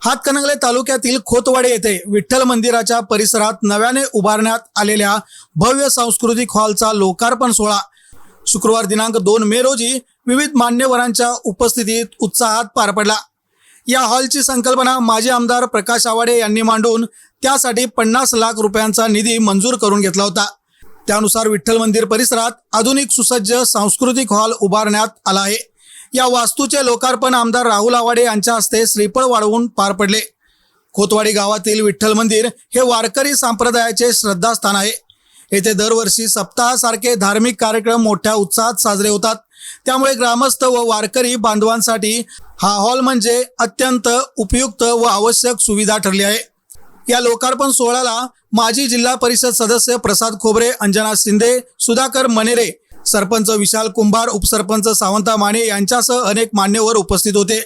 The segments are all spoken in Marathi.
हातकणंगले तालुक्यातील खोतवाडे येथे विठ्ठल मंदिराच्या परिसरात नव्याने उभारण्यात आलेल्या भव्य सांस्कृतिक हॉलचा लोकार्पण सोहळा. शुक्रवार दिनांक दोन मे रोजी विविध मान्यवरांच्या उपस्थितीत उत्साहात पार पडला. या हॉलची संकल्पना माजी आमदार प्रकाश आवाडे यांनी मांडून त्यासाठी पन्नास लाख रुपयांचा निधी मंजूर करून घेतला होता. त्यानुसार विठ्ठल मंदिर परिसरात आधुनिक सुसज्ज सांस्कृतिक हॉल उभारण्यात आला आहे. या वास्तूचे लोकार्पण आमदार राहुल आवाडे यांच्या हस्ते श्रीफळ वाढवून पार पडले. खोतवाडी गावातील विठ्ठल मंदिर हे वारकरी संप्रदायाचे श्रद्धास्थान आहे. येथे दरवर्षी सप्ताहासारखे धार्मिक कार्यक्रम मोठ्या उत्साहात साजरे होतात. त्यामुळे ग्रामस्थ व वारकरी बांधवांसाठी हा हॉल म्हणजे अत्यंत उपयुक्त व आवश्यक सुविधा ठरली आहे. या लोकार्पण सोहळ्याला माजी जिल्हा परिषद सदस्य प्रसाद खोबरे अंजना शिंदे सुधाकर मनेरे सरपंच विशाल कुंभार उपसरपंच सावंता माने यांच्यासह अनेक मान्यवर उपस्थित होते.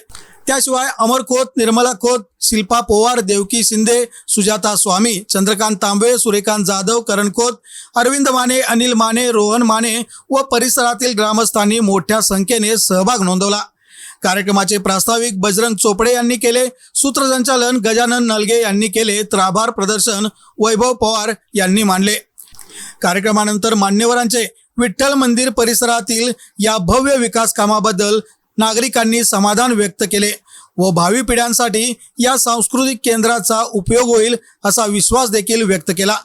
त्याशिवाय अमर खोत निर्मला खोत शिल्पा पोवार देवकी शिंदे सुजाता स्वामी चंद्रकांत तांबे सूर्यकांत जाधव करण खोत अरविंद माने अनिल माने रोहन माने व परिसरातील ग्रामस्थांनी मोठ्या संख्येने सहभाग नोंदवला. कार्यक्रमाचे प्रास्ताविक बजरंग चोपडे यांनी केले सूत्रसंचालन गजानन नलगे यांनी केले तर आभार प्रदर्शन वैभव पवार यांनी मानले. कार्यक्रमानंतर मान्यवरांचे विठ्ठल मंदिर परिसरातील या भव्य विकास कामाबद्दल नागरिकांनी समाधान व्यक्त केले व भावी पिढ्यांसाठी या सांस्कृतिक केंद्राचा उपयोग होईल असा विश्वास देखील व्यक्त केला.